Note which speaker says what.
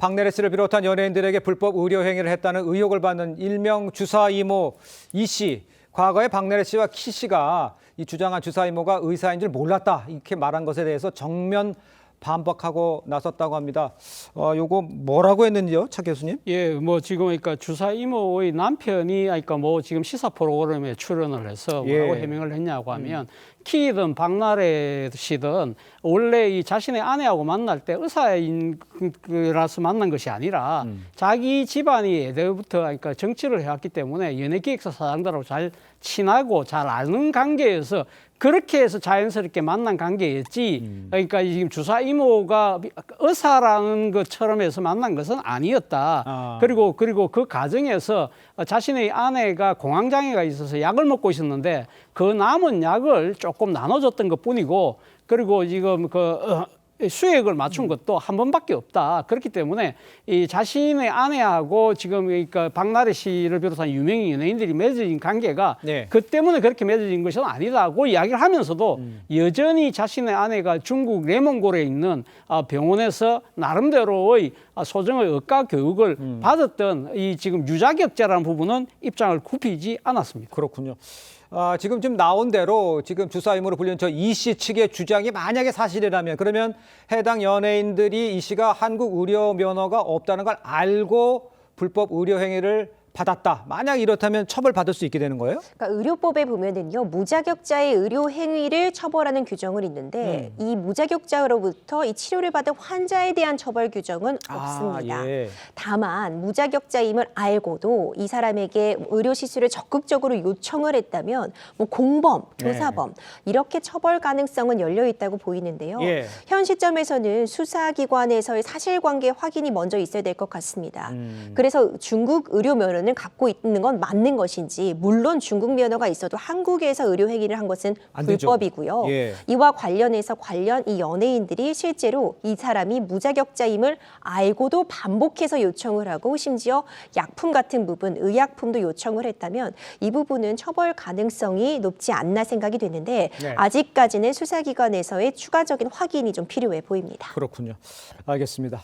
Speaker 1: 박내래 씨를 비롯한 연예인들에게 불법 의료 행위를 했다는 의혹을 받는 일명 주사 이모 이 씨. 과거에 박내래 씨와 키 씨가 이 주장한 주사 이모가 의사인 줄 몰랐다 이렇게 말한 것에 대해서 정면 반박하고 나섰다고 합니다. 어, 요거 뭐라고 했는지요, 차 교수님?
Speaker 2: 예, 뭐 지금 그러니까 주사 이모의 남편이 그러니까 뭐 지금 시사 프로그램에 출연을 해서 뭐라고
Speaker 1: 예.
Speaker 2: 해명을 했냐고 하면 키든 박나래 씨든 원래 이 자신의 아내하고 만날 때 의사인 그라서 만난 것이 아니라 자기 집안이 예대부터 그러니까 정치를 해왔기 때문에 연예기획사 사장들하고 잘 친하고 잘 아는 관계에서 그렇게 해서 자연스럽게 만난 관계였지. 그러니까 지금 주사 이모가 의사라는 것처럼 해서 만난 것은 아니었다.
Speaker 1: 아.
Speaker 2: 그리고 그리고 그 과정에서 자신의 아내가 공황장애가 있어서 약을 먹고 있었는데 그 남은 약을 조금 나눠줬던 것뿐이고 그리고 지금 그 어, 수액을 맞춘 것도 한 번밖에 없다. 그렇기 때문에 이 자신의 아내하고 지금 그러니까 박나래 씨를 비롯한 유명인 연예인들이 맺어진 관계가
Speaker 1: 네.
Speaker 2: 그 때문에 그렇게 맺어진 것은 아니라고 이야기를 하면서도 여전히 자신의 아내가 중국 레몬골에 있는 아, 병원에서 나름대로의 아, 소정의 의과 교육을 받았던 이 지금 유자격자라는 부분은 입장을 굽히지 않았습니다.
Speaker 1: 그렇군요. 아, 지금 좀 나온 대로 지금 주사 임무로 불리는 저 이 씨 측의 주장이 만약에 사실이라면 그러면 해당 연예인들이 이 씨가 한국 의료 면허가 없다는 걸 알고 불법 의료 행위를 받았다. 만약 이렇다면 처벌받을 수 있게 되는 거예요?
Speaker 3: 그러니까 의료법에 보면은요 무자격자의 의료 행위를 처벌하는 규정은 있는데
Speaker 1: 음.
Speaker 3: 이 무자격자로부터 이 치료를 받은 환자에 대한 처벌 규정은 없습니다.
Speaker 1: 아, 예.
Speaker 3: 다만 무자격자임을 알고도 이 사람에게 의료 시술을 적극적으로 요청을 했다면 뭐 공범,
Speaker 1: 네.
Speaker 3: 교사범 이렇게 처벌 가능성은 열려 있다고 보이는데요.
Speaker 1: 예.
Speaker 3: 현 시점에서는 수사기관에서의 사실관계 확인이 먼저 있어야 될 것 같습니다.
Speaker 1: 음.
Speaker 3: 그래서 중국 의료 면허 는 갖고 있는 건 맞는 것인지 물론 중국 면허가 있어도 한국에서 의료 행위를 한 것은. 불법이고요.
Speaker 1: 예.
Speaker 3: 이와 관련해서 관련 이 연예인들이 실제로 이 사람이 무자격자임을 알고도 반복해서 요청을 하고 심지어 약품 같은 부분, 의약품도 요청을 했다면 이 부분은 처벌 가능성이 높지 않나 생각이 되는데
Speaker 1: 네.
Speaker 3: 아직까지는 수사기관에서의 추가적인 확인이 좀 필요해 보입니다.
Speaker 1: 그렇군요. 알겠습니다.